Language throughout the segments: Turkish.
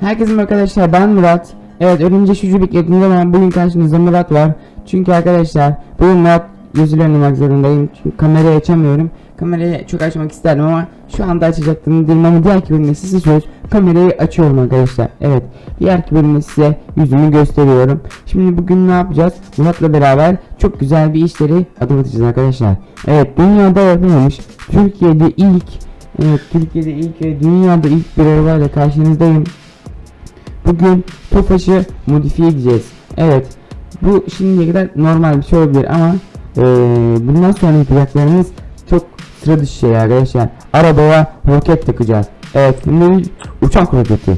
Herkese arkadaşlar ben Murat. Evet örümcek şucu beklediniz ama bugün karşınızda Murat var. Çünkü arkadaşlar bugün Murat yüzüyle oynamak zorundayım. Çünkü kamerayı açamıyorum. Kamerayı çok açmak isterdim ama şu anda açacaktım dedim ama diğer bölümde size söz kamerayı açıyorum arkadaşlar. Evet diğer bölümde size yüzümü gösteriyorum. Şimdi bugün ne yapacağız? Murat'la beraber çok güzel bir işleri adım atacağız arkadaşlar. Evet dünyada yapılmamış Türkiye'de ilk Evet Türkiye'de ilk ve dünyada ilk bir arabayla karşınızdayım. Bugün Tofaş'ı modifiye edeceğiz. Evet bu şimdiye kadar normal bir şey olabilir ama eee, bundan sonra yapacaklarımız çok sıra dışı şeyler arkadaşlar. Arabaya roket takacağız. Evet şimdi uçak roketi.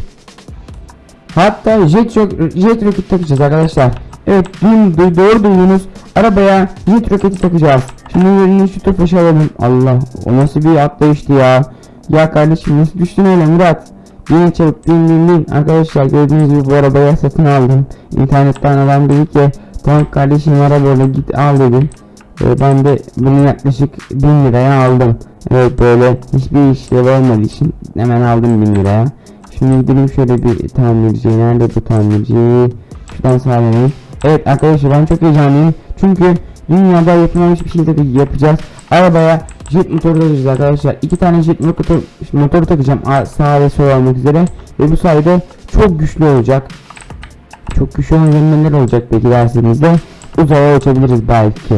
Hatta jet, jet roket takacağız arkadaşlar. Evet dün doğru duydunuz. Arabaya jet roketi takacağız. Şimdi yerine şu tofaşı alalım. Allah o nasıl bir atlayıştı ya. Ya kardeşim nasıl düştün öyle Murat? Bin çabuk bin bin. Arkadaşlar gördüğünüz gibi bu arabayı satın aldım. İnternetten adam dedi ki tamam kardeşim arabayla git al dedi. Ee, ben de bunu yaklaşık 1000 liraya aldım. Evet böyle hiçbir işlevi olmadığı için hemen aldım 1000 liraya. Şimdi gidelim şöyle bir tamirciye. Nerede bu tamirci? Şuradan sağlayalım. Evet arkadaşlar ben çok heyecanlıyım. Çünkü dünyada yapılmamış bir şey yapacağız. Arabaya jet motoru takacağız arkadaşlar. İki tane jet motoru, takacağım sağ ve sol olmak üzere. Ve bu sayede çok güçlü olacak. Çok güçlü olunca neler olacak peki dersinizde? Uzaya uçabiliriz belki.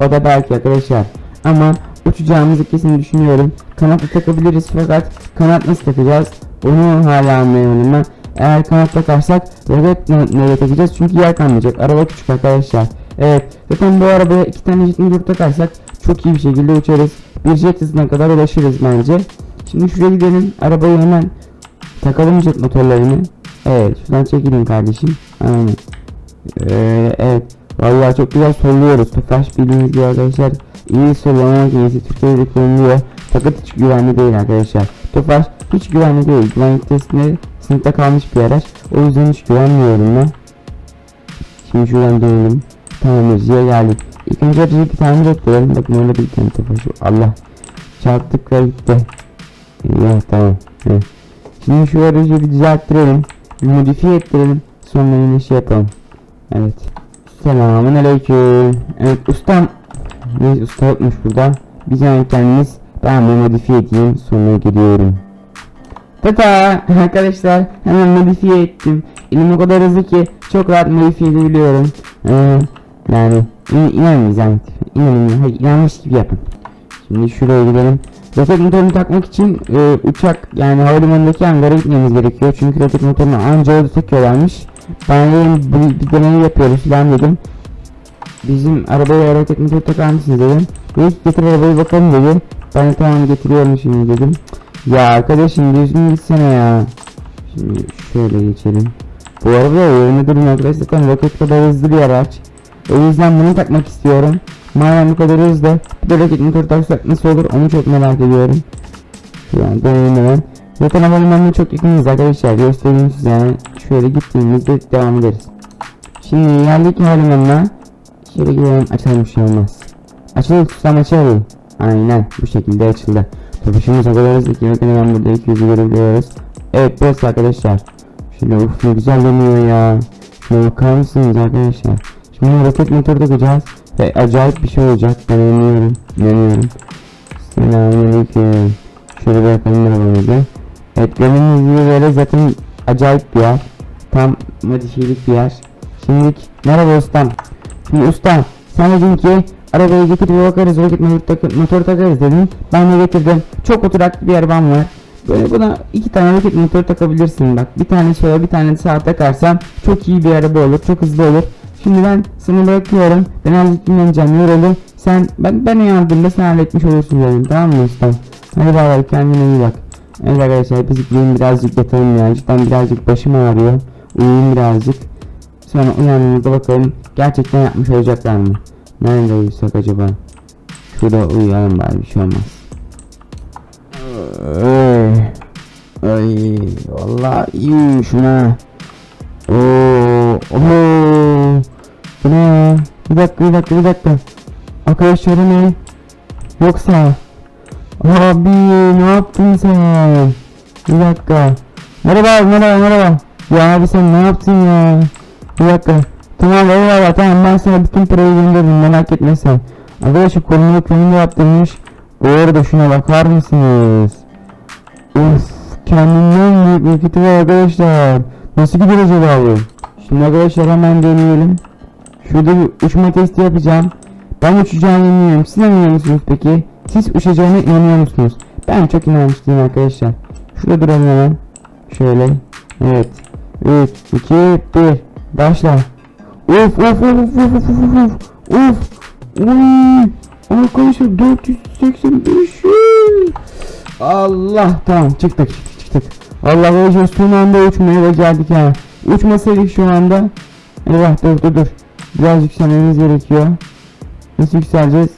O da belki arkadaşlar. Ama uçacağımızı kesin düşünüyorum. Kanat da takabiliriz fakat kanat nasıl takacağız? Onu hala anlayamadım ben. Eğer kanat takarsak ne- nereye takacağız? Çünkü yer kalmayacak. Araba küçük arkadaşlar. Evet. Zaten bu arabaya iki tane jet motor takarsak çok iyi bir şekilde uçarız. Bir jet hızına kadar ulaşırız bence. Şimdi şuraya gidelim. Arabayı hemen takalım jet motorlarını. Evet. Şuradan çekilin kardeşim. Aynen. Ee, evet. Vallahi çok güzel solluyoruz. Tofaş bildiğiniz gibi arkadaşlar iyi sollama makinesi Türkiye'de kullanılıyor. Fakat hiç güvenli değil arkadaşlar. Tofaş hiç güvenli değil. Güvenlik testinde sınıfta kalmış bir araç. O yüzden hiç güvenmiyorum ben. Şimdi şuradan dönelim. Tamirciye geldik. İlk önce bir tamir ettirelim. Bakın öyle bir tane Tofaş. Allah. Çarptık ve gitti. Ya tamam. Evet. Şimdi şu aracı bir düzelttirelim. Bir modifiye ettirelim. Sonra yine şey yapalım. Evet. Selamun aleyküm. Evet ustam. Neyse usta yokmuş burada. Bir zahmet kendiniz. Ben bir modifiye edeyim. Sonra geliyorum. Tata arkadaşlar hemen modifiye ettim. Elim o kadar hızlı ki çok rahat modifiye edebiliyorum. Ee, yani in zahmet. İnanın. Hayır inanmış gibi yapın. Şimdi şuraya gidelim. Roket motorunu takmak için e, uçak yani havalimanındaki hangara gitmemiz gerekiyor. Çünkü roket motorunu anca orada takıyorlarmış. Ben dedim bir, bir deney yapıyoruz falan dedim. Bizim arabaya roket motoru takar mısınız dedim. Dedi getir arabayı bakalım dedi. Ben de tamam getiriyorum şimdi dedim. Ya arkadaşım düzgün gitsene ya. Şimdi şöyle geçelim. Bu araba yerine durun arkadaşlar roket kadar hızlı bir araç. O yüzden bunu takmak istiyorum. Madem bu kadar hızlı motoru taksak nasıl olur onu çok merak ediyorum. Şu an dönelim hemen. Zaten havalimanına çok yakınız arkadaşlar göstereyim size yani şöyle gittiğimizde devam ederiz. Şimdi geldik havalimanına. Şöyle gidelim açalım bir şey olmaz. Açılır tutsam açalım. Aynen bu şekilde açıldı. Topuşumuz o kadar ki bakın hemen burada 200'ü görebiliyoruz. Evet burası arkadaşlar. Şöyle uf ne güzel dönüyor ya. Şuna bakar mısınız arkadaşlar? Şimdi roket motoru takacağız. Ve acayip bir şey olacak. Ben inanıyorum. İnanıyorum. Selamünaleyküm. Şöyle bırakalım arabamızı. Evet gördüğünüz gibi böyle zaten acayip bir yer. Tam modifiyelik bir yer. Şimdi merhaba ustam. Şimdi ustam sen dedin ki arabayı getir bir bakarız roket motor, tak motor takarız dedin. Ben de getirdim. Çok oturaklı bir arabam var. Böyle buna iki tane roket motor takabilirsin bak. Bir tane sola bir tane sağa takarsan çok iyi bir araba olur. Çok hızlı olur. Şimdi ben seni bırakıyorum. Ben azıcık dinleneceğim yorulum. Sen ben ben uyandığımda sen halletmiş olursun dedim tamam mı ustam? Hadi bay bay kendine iyi bak. Evet arkadaşlar gideyim birazcık yatalım ya. Cidden birazcık başım ağrıyor. Uyuyayım birazcık. Sonra uyandığımızda bakalım gerçekten yapmış olacaklar mı? Nerede uyusak acaba? Şurada uyuyalım bari bir şey olmaz. Ay, vallahi iyiyim şuna. Oo, oo. Bu ne ya? Bir dakika bir dakika bir dakika. Arkadaşlar bu ne? Yoksa Abi ne yaptın sen? Bir dakika. Merhaba merhaba merhaba. Ya abi sen ne yaptın ya? Bir dakika. Tamam eyvallah tamam ben sana bütün parayı gönderirim merak etme sen. Arkadaşlar kolunu köyünde yaptırmış. Bu arada şuna bakar mısınız? Of kendinden büyük bir var arkadaşlar. Nasıl gidiyor acaba? Şimdi arkadaşlar hemen deneyelim. Şurada bir uçma testi yapacağım. Ben uçacağımı inanıyorum. Siz inanıyor musunuz peki? Siz uçacağına inanıyor musunuz? Ben çok inanmıştım arkadaşlar. Şurada duralım hemen. Şöyle. Evet. 3, 2, 1. Başla. Of of of of of of of of. Of. Uy. Arkadaşlar 485. Allah tamam çıktık çıktık. Allah arkadaşlar son anda uçmaya başardık ha. Uçmasaydık şu anda. Eyvah dur dur dur. Biraz yükselmemiz gerekiyor. Nasıl yükseleceğiz?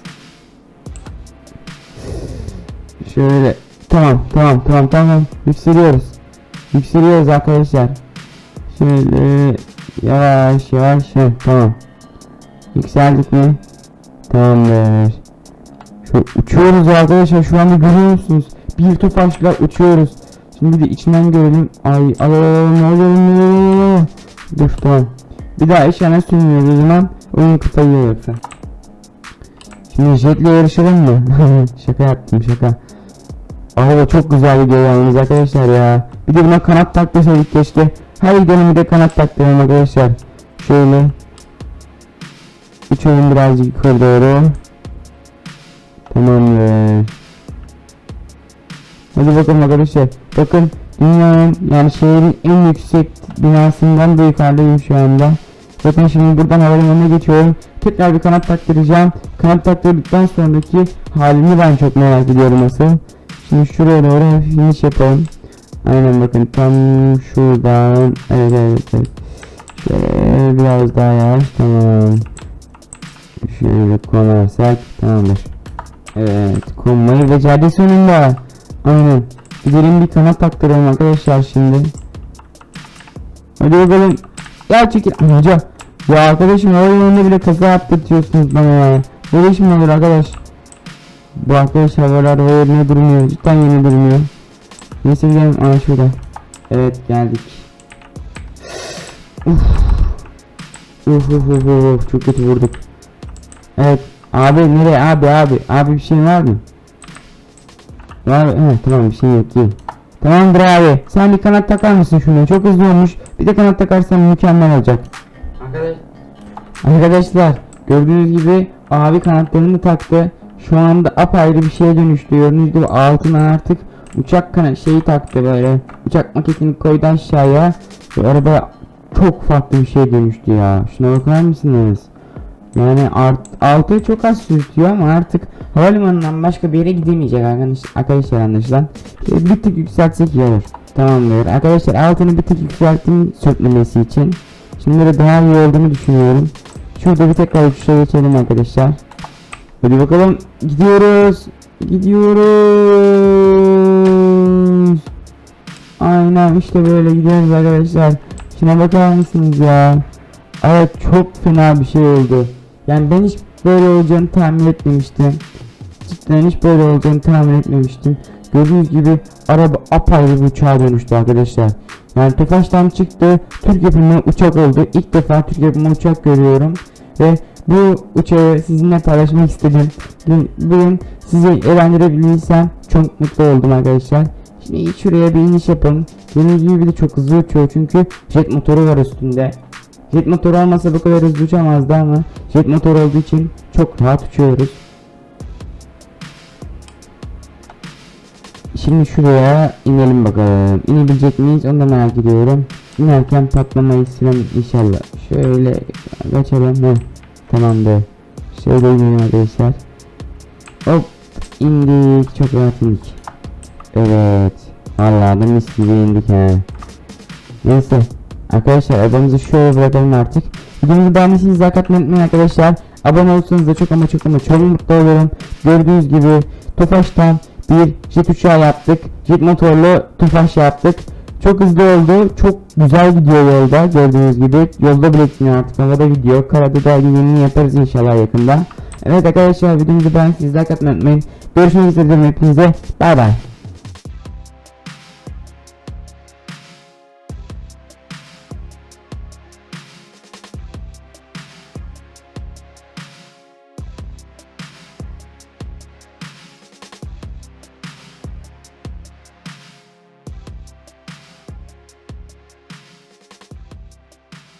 Şöyle. Tamam tamam tamam tamam. Yükseliyoruz. Yükseliyoruz arkadaşlar. Şöyle yavaş yavaş. Heh, tamam. Yükseldik mi? Tamamdır. Şu uçuyoruz arkadaşlar şu anda görüyor musunuz? Bir topaçla uçuyoruz. Şimdi de içinden görelim. Ay ay ay ay ne oluyor ne oluyor, ne oluyor? Dur tamam. Bir daha eşyana sürmüyoruz o zaman. Oyun kıtayıyor yoksa. Şimdi jetle yarışalım mı? şaka yaptım şaka. Ama çok güzel video yalnız arkadaşlar ya. Bir de buna kanat takmasaydık keşke. Her videonun bir de kanat taktıralım arkadaşlar. Şöyle. Uçalım birazcık yukarı doğru. Tamamdır. Hadi bakalım arkadaşlar. Bakın dünyanın yani şehrin en yüksek binasından da yukarıdayım şu anda. Bakın şimdi buradan havalimanına geçiyorum. Tekrar bir kanat taktıracağım. Kanat taktırdıktan sonraki halini ben çok merak ediyorum asıl. Şimdi şuraya doğru iniş yapalım. Aynen bakın tam şuradan. Evet evet evet. Şöyle biraz daha yavaş tamam. Şöyle konarsak tamamdır. Evet konmayı becerdi sonunda. Aynen. Gidelim bir kanat taktıralım arkadaşlar şimdi. Hadi bakalım. Ya çekil. Amca. Ya arkadaşım havalimanında bile kaza yaptırtıyorsunuz bana ya. Böyle iş mi olur arkadaş? Bu arkadaş havalar hava yerine durmuyor. Cidden yerine durmuyor. Neyse gidelim. Aa şurada. Evet geldik. Uf. Uf uf uf uf. Çok kötü vurduk. Evet. Abi nereye abi abi. Abi bir şey var mı? Var evet tamam bir şey yok iyi. Tamamdır abi. Sen bir kanat takar mısın şuna? Çok hızlı olmuş. Bir de kanat takarsan mükemmel olacak. Arkadaş Arkadaşlar gördüğünüz gibi abi kanatlarını taktı. Şu anda apayrı bir şeye dönüştü. Gördüğünüz gibi altına artık uçak kanat şeyi taktı böyle. Uçak maketini koydu aşağıya. Ve araba çok farklı bir şeye dönüştü ya. Şuna bakar mısınız? Yani art, altı çok az sürtüyor ama artık havalimanından başka bir yere gidemeyecek arkadaş, arkadaşlar anlaşılan. Şöyle bir tık yükseltsek iyi olur. Tamamdır. Arkadaşlar altını bir tık yükselttim sürtmemesi için. Şimdi de daha iyi olduğunu düşünüyorum. Şurada bir tekrar uçuşa geçelim arkadaşlar. Hadi bakalım gidiyoruz. Gidiyoruz. Aynen işte böyle gidiyoruz arkadaşlar. Şuna bakar mısınız ya? Evet çok fena bir şey oldu. Yani ben hiç böyle olacağını tahmin etmemiştim. Cidden hiç böyle olacağını tahmin etmemiştim. Gördüğünüz gibi araba apayrı bir uçağa dönüştü arkadaşlar. Yani Tofaş'tan çıktı. Türk yapımı uçak oldu. İlk defa Türk yapımı uçak görüyorum. Ve bu uçağı sizinle paylaşmak istedim. Bugün, bugün sizi eğlendirebildiysem çok mutlu oldum arkadaşlar. Şimdi şuraya bir iniş yapalım. Gördüğünüz gibi de çok hızlı uçuyor çünkü jet motoru var üstünde. Jet motoru olmasa bu kadar hızlı uçamazdı ama jet motor olduğu için çok rahat uçuyoruz. Şimdi şuraya inelim bakalım. İnebilecek miyiz onu da merak ediyorum. İnerken patlamayı silem inşallah. Şöyle geçelim. Heh. Tamamdır. Şöyle inelim arkadaşlar. Hop indik. Çok rahat indik. Evet. Vallahi da mis gibi indik he. Neyse. Arkadaşlar abonemizi şöyle bırakalım artık. Videomuzu beğendiyseniz like atmayı unutmayın arkadaşlar. Abone olursanız da çok ama çok ama çok mutlu olurum. Gördüğünüz gibi Tofaş'tan bir jet uçağı yaptık. Jet motorlu Tofaş yaptık. Çok hızlı oldu. Çok güzel gidiyor yolda. Gördüğünüz gibi. Yolda bile gitmiyor artık. Havada gidiyor. Karada da yeni yaparız inşallah yakında. Evet arkadaşlar videomuzu beğendiyseniz like atmayı unutmayın. Görüşmek üzere hepinize. Bay bay.